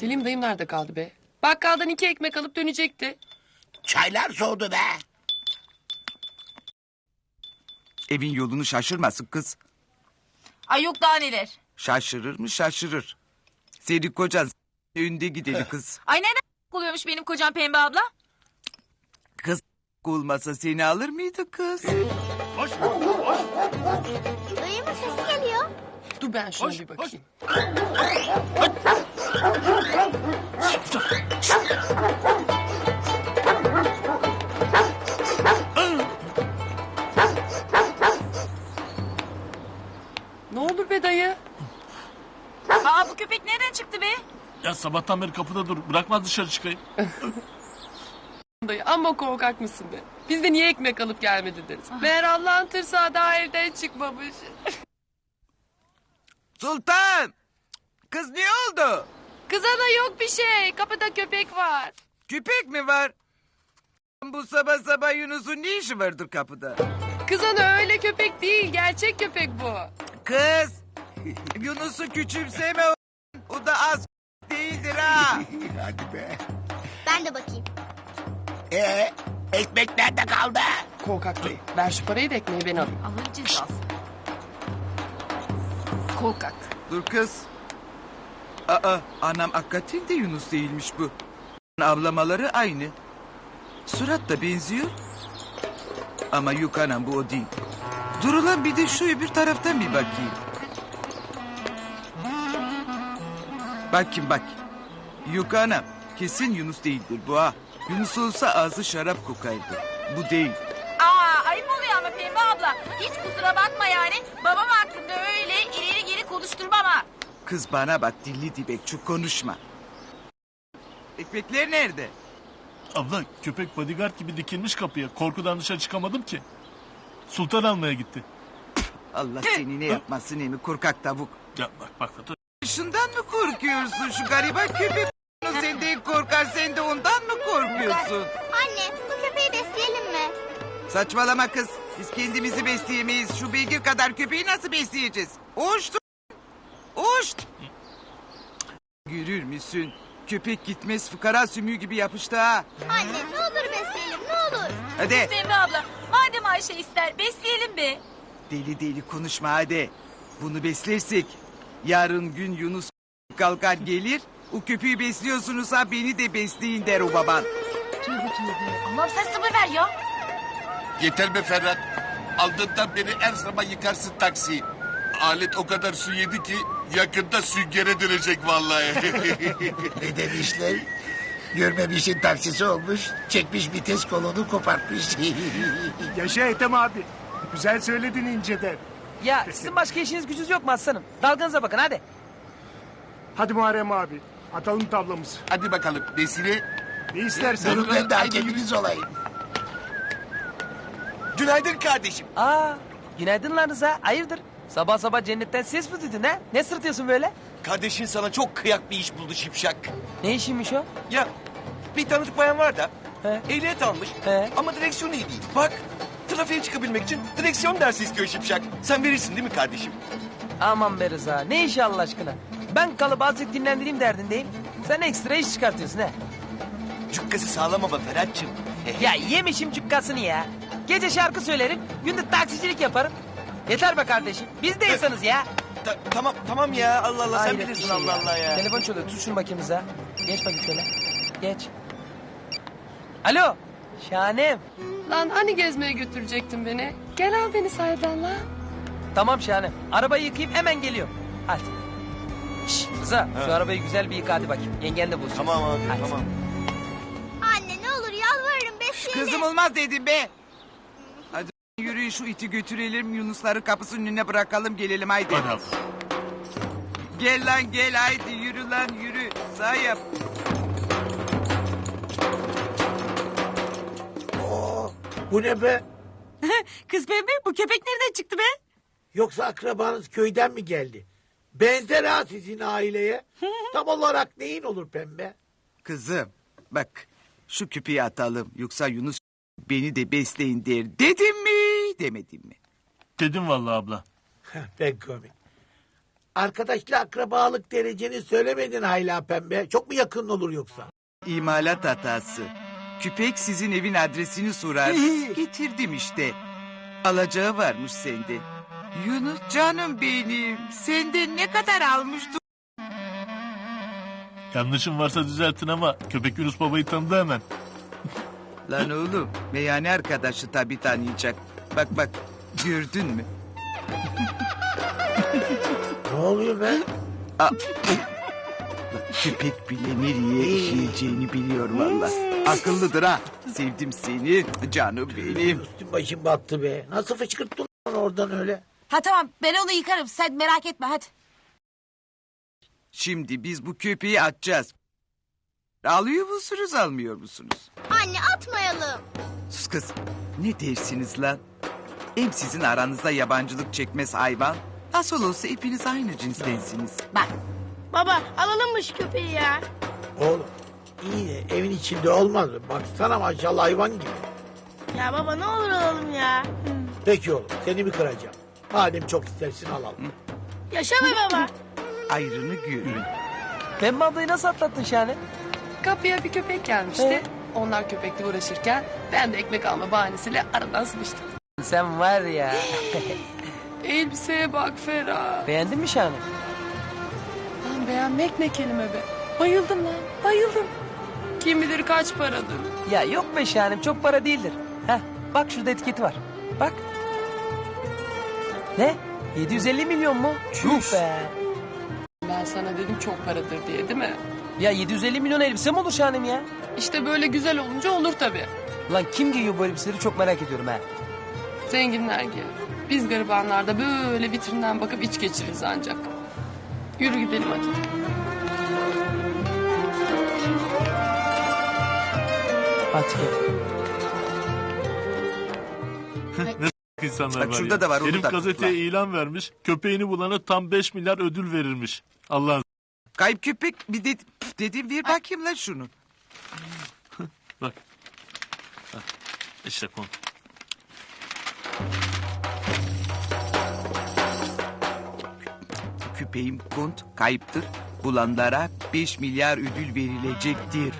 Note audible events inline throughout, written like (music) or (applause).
Selim dayım nerede kaldı be? Bakkaldan iki ekmek alıp dönecekti. Çaylar soğudu be. Evin yolunu şaşırmasın kız. Ay yok daha neler. Şaşırır mı şaşırır. Senin kocan önde gideli kız. Ay neden oluyormuş benim kocam Pembe abla? Kız olmasa seni alır mıydı kız? Dayımın sesi geliyor. Dur ben şuna bir bakayım. ne olur be dayı? Aa bu köpek nereden çıktı be? Ya sabahtan beri kapıda dur. Bırakmaz dışarı çıkayım. Dayı amma korkak mısın be? Biz de niye ekmek alıp gelmedi deriz. Meğer Allah'ın tırsağı daha evden çıkmamış. Sultan! Kız ne oldu? Kız ana yok bir şey. Kapıda köpek var. Köpek mi var? Bu sabah sabah Yunus'un ne işi vardır kapıda? Kız ana öyle köpek değil. Gerçek köpek bu. Kız! (laughs) Yunus'u küçümseme o. O da az değildir ha. (laughs) Hadi be. Ben de bakayım. Ee, ekmek nerede kaldı? Korkak dayı. Ver şu parayı da ekmeği ben alayım. Allah'ın cezası. Korkak. Dur kız. Aa, anam hakikaten de Yunus değilmiş bu. Avlamaları aynı. Surat da benziyor. Ama yok anam bu o değil. Dur ulan bir de şu öbür taraftan bir bakayım. Bakayım bak. Yok anam. Kesin Yunus değildir bu ha. Yunus olsa ağzı şarap kokardı. Bu değil. Aa ayıp oluyor ama Pembe abla. Hiç kusura bakma yani. Babam konuşturmam ha. Kız bana bak dilli dibek çok konuşma. Ekmekler nerede? Abla köpek bodyguard gibi dikilmiş kapıya. Korkudan dışarı çıkamadım ki. Sultan almaya gitti. Allah seni ne yapmasın emi korkak tavuk. Ya bak bak. bak. Şundan mı korkuyorsun şu gariban köpek? Senden korkar sen de ondan mı korkuyorsun? Anne bu köpeği besleyelim mi? Saçmalama kız. Biz kendimizi besleyemeyiz. Şu beygir kadar köpeği nasıl besleyeceğiz? Oğuştu. Görür müsün? Köpek gitmez fıkara sümüğü gibi yapıştı ha. Anne ne olur besleyelim ne olur. Hadi. Pembe abla madem Ayşe ister besleyelim be. Deli deli konuşma hadi. Bunu beslersek yarın gün Yunus kalkar gelir. O köpüğü besliyorsunuz ha beni de besleyin der o baban. Allah'ım sen sabır ver ya. Yeter be Ferhat. Aldığından beri her sabah yıkarsın taksiyi. Alet o kadar su yedi ki yakında süngere dönecek vallahi. (laughs) Ne demişler? Görmemişin taksisi olmuş. Çekmiş vites kolunu kopartmış. (laughs) Yaşa Ethem abi. Güzel söyledin inceden. Ya sizin başka işiniz gücünüz yok mu aslanım? Dalganıza bakın hadi. Hadi Muharrem abi. Atalım tablamızı. Hadi bakalım Nesine. Ne istersen. Durun ben de hakeminiz olayım. Günaydın kardeşim. Aa, günaydın lan Rıza. Hayırdır? Sabah sabah cennetten ses mi duydun ha? Ne sırtıyorsun böyle? Kardeşin sana çok kıyak bir iş buldu şipşak. Ne işiymiş o? Ya bir tanıdık bayan var da He. ehliyet almış He. ama direksiyon iyi değil. Bak trafiğe çıkabilmek için direksiyon dersi istiyor şipşak. Sen verirsin değil mi kardeşim? Aman be Rıza. Ne işi Allah aşkına? Ben kalıp azıcık dinlendireyim derdindeyim. Sen ekstra iş çıkartıyorsun ha. Cukkası sağlam ama Ferhat'cığım. Ya yemişim cukkasını ya. Gece şarkı söylerim, gündüz taksicilik yaparım. Yeter be kardeşim. Biz de insanız ya. Ta- tamam tamam ya Allah Allah sen Hayret bir bilirsin şey Allah Allah ya. Telefon çalıyor. Tut şunu bakayım Rıza. Geç bakayım şöyle. Geç. Alo. Şahanem. Lan hani gezmeye götürecektin beni? Gel al beni sahiden lan. Tamam Şahanem. Arabayı yıkayıp hemen geliyorum. Hadi. Şşş Rıza şu arabayı güzel bir yıka hadi bakayım. Yengen de bulsun. Tamam abi Hadi. tamam. Anne ne olur yalvarırım besleyelim. Kızım olmaz dedim be. Yürüyün şu iti götürelim Yunusları kapısının önüne bırakalım gelelim haydi. Hadi. Gel lan gel haydi yürü lan yürü. Sağ yap. Bu ne be? (laughs) Kız Pembe bu köpek nereden çıktı be? Yoksa akrabanız köyden mi geldi? Benzer ha sizin aileye. (laughs) Tam olarak neyin olur pembe? Kızım bak şu küpeyi atalım yoksa Yunus beni de besleyin der. Dedim mi demedim mi? Dedim vallahi abla. Ben komik. arkadaşla akrabalık dereceni söylemedin hala pembe. Çok mu yakın olur yoksa? İmalat hatası. Küpek sizin evin adresini sorar. Getirdim işte. Alacağı varmış sende. Yunus canım benim. Senden ne kadar almıştı? Yanlışım varsa düzeltin ama köpek Yunus babayı tanıdı hemen. Lan oğlum meyhane arkadaşı tabii tanıyacak. Bak bak gördün mü? Ne oluyor be? Aa, Köpek bile nereye işleyeceğini biliyor valla. Akıllıdır ha. Sevdim seni canım benim. Üstüm başım battı be. Nasıl fışkırttın lan oradan öyle? Ha tamam ben onu yıkarım sen merak etme hadi. Şimdi biz bu köpeği atacağız. Alıyor musunuz almıyor musunuz? Anne atmayalım. Sus kız. Ne dersiniz lan? Hem sizin aranızda yabancılık çekmez hayvan. Nasıl olsa hepiniz aynı cinstensiniz. Bak Baba alalım mı şu köpeği ya? Oğlum iyi de evin içinde olmaz mı? Baksana maşallah hayvan gibi. Ya baba ne olur alalım ya. Peki oğlum seni mi kıracağım? Madem çok istersin alalım. Yaşa be baba. Ayrını görün. Pembe ablayı nasıl atlattın Şahane? Kapıya bir köpek gelmişti. Onlar köpekle uğraşırken ben de ekmek alma bahanesiyle aradan sıvıştım. Sen var ya. (gasps) Elbiseye bak Ferah. Beğendin mi Şahane? Lan beğenmek ne kelime be. Bayıldım lan bayıldım. Kim bilir kaç paradır. Ya yok be Şahane'm çok para değildir. Heh, bak şurada etiketi var. Bak. Ne? 750 milyon mu? Yuh be. Ben sana dedim çok paradır diye değil mi? Ya 750 milyon elbise mi olur Şahane'm ya? İşte böyle güzel olunca olur tabii. Lan kim giyiyor bu elbiseleri çok merak ediyorum ha. Zenginler giyer. Biz garibanlar da böyle vitrinden bakıp iç geçiririz ancak. Yürü gidelim hadi. Hadi. İnsanlar Bak var şurada ya. da var, onu Herif da gazeteye tutma. ilan vermiş. Köpeğini bulana tam 5 milyar ödül verilmiş. Allah'ın Kayıp köpek bir de, dedim ver bakayım lan şunu. bak. Hah, İşte konu. Köpeğim kont kayıptır. Bulanlara 5 milyar ödül verilecektir.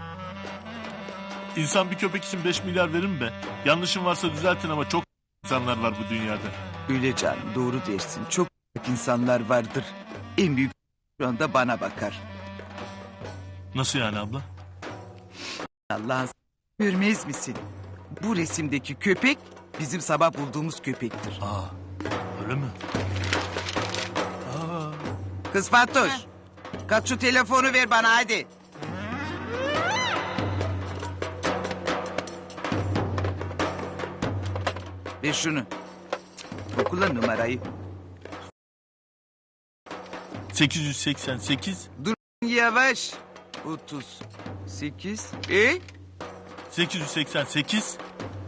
İnsan bir köpek için 5 milyar verir mi be? Yanlışım varsa düzeltin ama çok insanlar var bu dünyada. Öyle canım doğru dersin. Çok insanlar vardır. En büyük şu anda bana bakar. Nasıl yani abla? Allah'ın görmez misin? Bu resimdeki köpek bizim sabah bulduğumuz köpektir. Aa, öyle mi? Kız Fatoş. Kalk şu telefonu ver bana hadi. Ver şunu. Okula numarayı. 888 Dur yavaş. 38. E? 888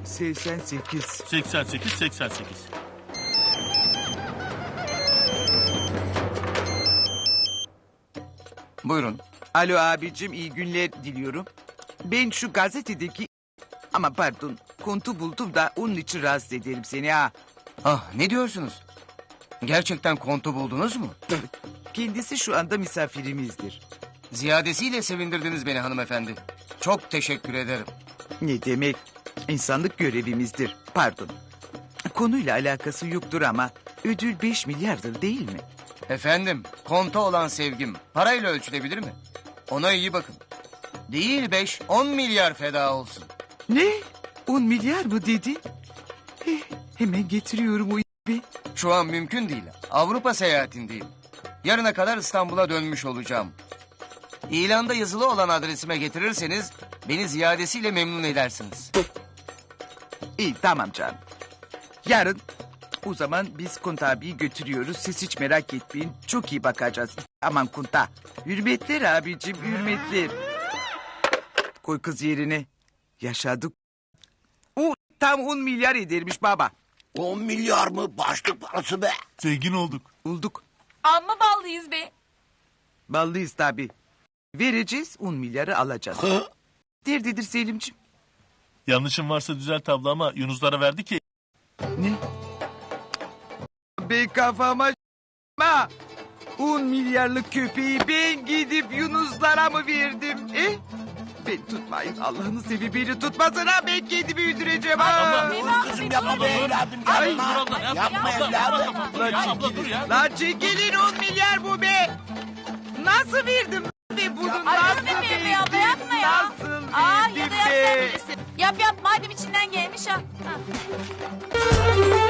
88. 88 88. Buyurun. Alo abicim iyi günler diliyorum. Ben şu gazetedeki... Ama pardon kontu buldum da onun için rahatsız ederim seni ha. Ah ne diyorsunuz? Gerçekten kontu buldunuz mu? Kendisi şu anda misafirimizdir. Ziyadesiyle sevindirdiniz beni hanımefendi. Çok teşekkür ederim. Ne demek? İnsanlık görevimizdir. Pardon. Konuyla alakası yoktur ama ödül 5 milyardır değil mi? Efendim, konta olan sevgim parayla ölçülebilir mi? Ona iyi bakın. Değil beş, on milyar feda olsun. Ne? 10 milyar mı dedi? Eh, hemen getiriyorum o be. Şu an mümkün değil. Avrupa seyahatindeyim. Yarına kadar İstanbul'a dönmüş olacağım. İlanda yazılı olan adresime getirirseniz beni ziyadesiyle memnun edersiniz. İyi tamam canım. Yarın o zaman biz Kunta abiyi götürüyoruz. Siz hiç merak etmeyin. Çok iyi bakacağız. Aman Kunta. Hürmetler abicim hürmetler. Koy kız yerine. Yaşadık. O tam 10 milyar edermiş baba. 10 milyar mı? Başlık parası be. Zengin olduk. Bulduk. amma ballıyız be. Ballıyız tabi. Vereceğiz 10 milyarı alacağız. Derdidir Selimciğim. Yanlışım varsa düzelt abla ama Yunuslara verdi ki. Ne? Be kafama ma. On milyarlık köpeği ben gidip Yunuslara mı verdim? Eh? Ben tutmayın. Allah'ını sevi beni tutmasın ha. Ben kendimi öldüreceğim ha. Dur kızım yapma be evladım yapma. Yapma evladım. Lan çekilin. Lan çekilin on milyar bu be. Nasıl verdim be bunu? Ay Nasıl dur be abla verdim? yapma ya. Nasıl Aa Yap yap madem içinden gelmiş ha. ha.